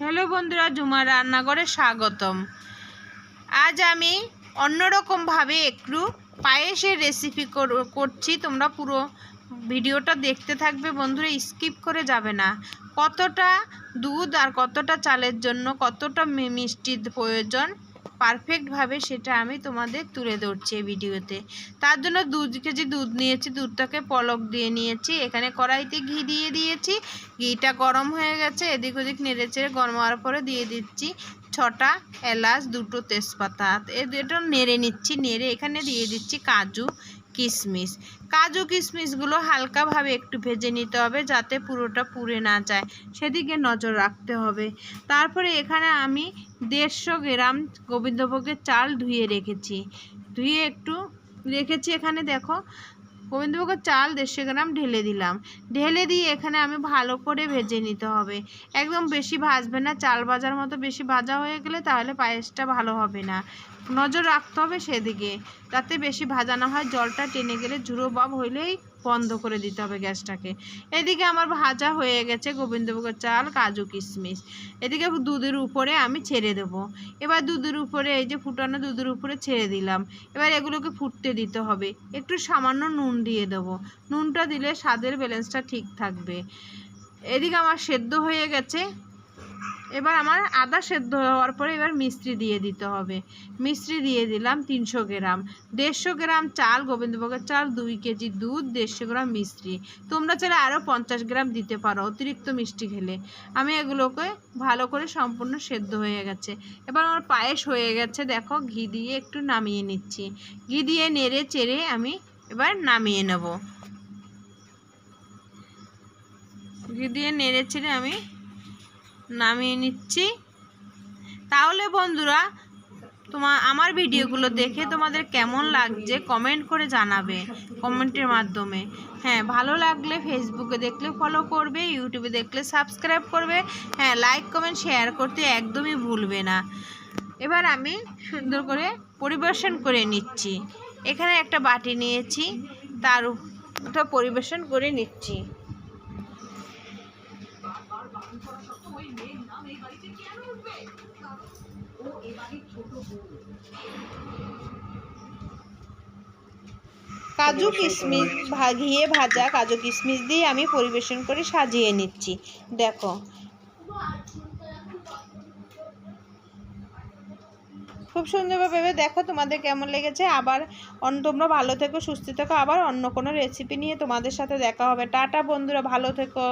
Hello বন্ধুরা জুমা রান্নাঘরে স্বাগতম। আজ আমি অন্যরকমভাবে একটু পায়েসের রেসিপি করছি। তোমরা পুরো ভিডিওটা দেখতে থাকবে বন্ধুরা স্কিপ করে যাবে না। কতটা দুধ আর কতটা চালের জন্য কতটা মিষ্টির প্রয়োজন পারফেক্টভাবে সেটা আমি তোমাদের তুলে ধরছি এই ভিডিওতে। তার জন্য দু কেজি দুধ নিয়েছি, দুধটাকে পলক দিয়ে নিয়েছি। এখানে কড়াইতে ঘি দিয়ে দিয়েছি। ঘিটা গরম হয়ে গেছে, এদিক ওদিক নেড়ে চেড়ে গরম হওয়ার পরে দিয়ে দিচ্ছি ছটা এলাচ, দুটো তেজপাতা। এটা নেড়ে নিচ্ছি, নেড়ে এখানে দিয়ে দিচ্ছি কাজু। কিশমিশ কাজু কিশমিশগুলো হালকাভাবে একটু ভেজে নিতে হবে যাতে পুরোটা পুড়ে না যায়। সেদিকে নজর রাখতে হবে। তারপরে এখানে আমি দেড়শো গ্রাম গোবিন্দভোগের চাল ধুয়ে রেখেছি। ধুয়ে একটু রেখেছি এখানে দেখো। গোবিন্দভোগের চাল দেড়শো গ্রাম ঢেলে দিলাম। ঢেলে দিয়ে এখানে আমি ভালো করে ভেজে নিতে হবে। একদম বেশি ভাজবে না। চাল ভাজার মতো বেশি ভাজা হয়ে গেলে তাহলে পায়েসটা ভালো হবে না। নজর রাখতে হবে সেদিকে। যাতে বেশি ভাজা না হয়, জলটা টেনে গেলে ঝুড়ো ভাব হইলেই বন্ধ করে দিতে হবে গ্যাসটাকে। এদিকে আমার ভাজা হয়ে গেছে গোবিন্দভোগের চাল, কাজু, কিশমিশ। এদিকে দুধের উপরে আমি ছেড়ে দেব। এবার দুধের উপরে, এই যে ফুটানো দুধের উপরে ছেড়ে দিলাম। এবার এগুলোকে ফুটতে দিতে হবে। একটু সামান্য নুন দিয়ে দেবো। নুনটা দিলে স্বাদের ব্যালেন্সটা ঠিক থাকবে। এদিকে আমার সেদ্ধ হয়ে গেছে। এবার আমার আদা সেদ্ধ হওয়ার পরে এবার মিস্ত্রি দিয়ে দিতে হবে। মিস্ত্রি দিয়ে দিলাম তিনশো গ্রাম। দেড়শো গ্রাম চাল, গোবিন্দভোগের চাল, দুই কেজি দুধ, দেড়শো গ্রাম মিস্ত্রি তোমরা চাইলে আরও পঞ্চাশ গ্রাম দিতে পারো অতিরিক্ত মিষ্টি খেলে। আমি এগুলোকে ভালো করে সম্পূর্ণ সেদ্ধ হয়ে গেছে। এবার আমার পায়েস হয়ে গেছে, দেখো ঘি দিয়ে একটু নামিয়ে নিচ্ছি। ঘি দিয়ে নেড়ে চেড়ে আমি এবার নামিয়ে নেব। ঘি দিয়ে নেড়ে চেড়ে আমি নামিয়ে নিচ্ছি। তাহলে বন্ধুরা তোমার আমার ভিডিওগুলো দেখে তোমাদের কেমন লাগছে কমেন্ট করে জানাবে, কমেন্টের মাধ্যমে। হ্যাঁ ভালো লাগলে ফেসবুকে দেখলে ফলো করবে, ইউটিউবে দেখলে সাবস্ক্রাইব করবে। হ্যাঁ লাইক কমেন্ট শেয়ার করতে একদমই ভুলবে না। এবার আমি সুন্দর করে পরিবেশন করে নিচ্ছি। এখানে একটা বাটি নিয়েছি, তার ওটা পরিবেশন করে নিচ্ছি। কাজু কিশমিশ ভাগিয়ে ভাজা কাজু কিশমিশ দিয়ে আমি পরিবেশন করে সাজিয়ে নিচ্ছি। দেখো। খুব সুন্দরভাবে দেখো তোমাদের কেমন লেগেছে। আবার অন্য তোমরা ভালো থেকো, সুস্থ থেকো। আবার অন্য কোনো রেসিপি নিয়ে তোমাদের সাথে দেখা হবে। টাটা বন্ধুরা, ভালো থেকো।